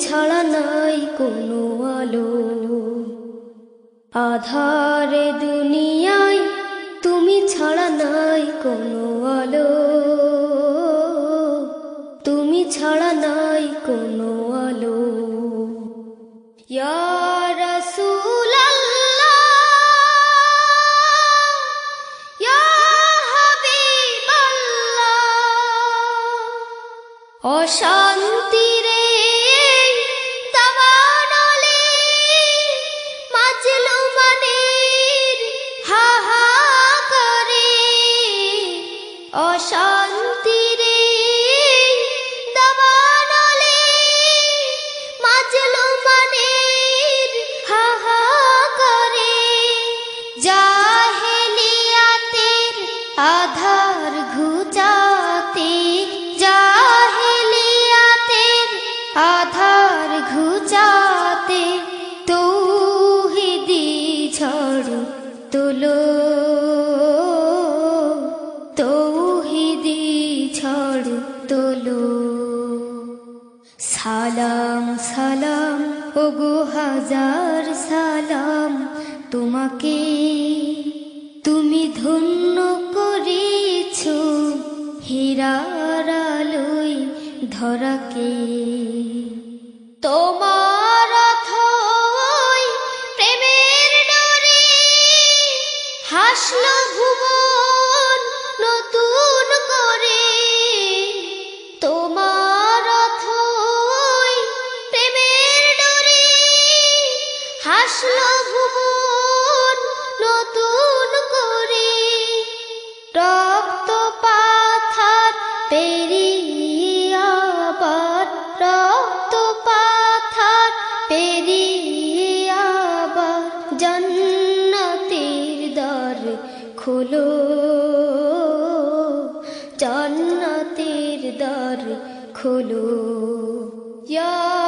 ছাড়া নাই কোনো আলো। আধারে দুনিয়ায় তুমি ছাড়া নাই কোনো আলো। তুমি ছাড়া নাই কোনো আলো। হাবিবাল্লাহ। অশান্তির অশান্তির দাবানলে মাজলুমানের হাহাকারে জাহেলিয়াতের আধার ঘুচাতে জাহেলিয়াতের আধার ঘুচাতে সালাম সালাম, ওগো হাজার সালাম। তোমাকে তুমি ধন্য করেছ, হীরার আলোয় ধরাকে। তোমার প্রেমের ডরে হাসলো ভুবন হাসলো ভুবন নতুন করে। রক্ত পাথার পেরিয়াবার রক্ত পাথার পেরিয়াবার জান্নাতের দ্বার খোলো। জান্নাতের দ্বার খোলো। ইয়া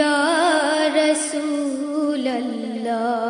یا رسول اللہ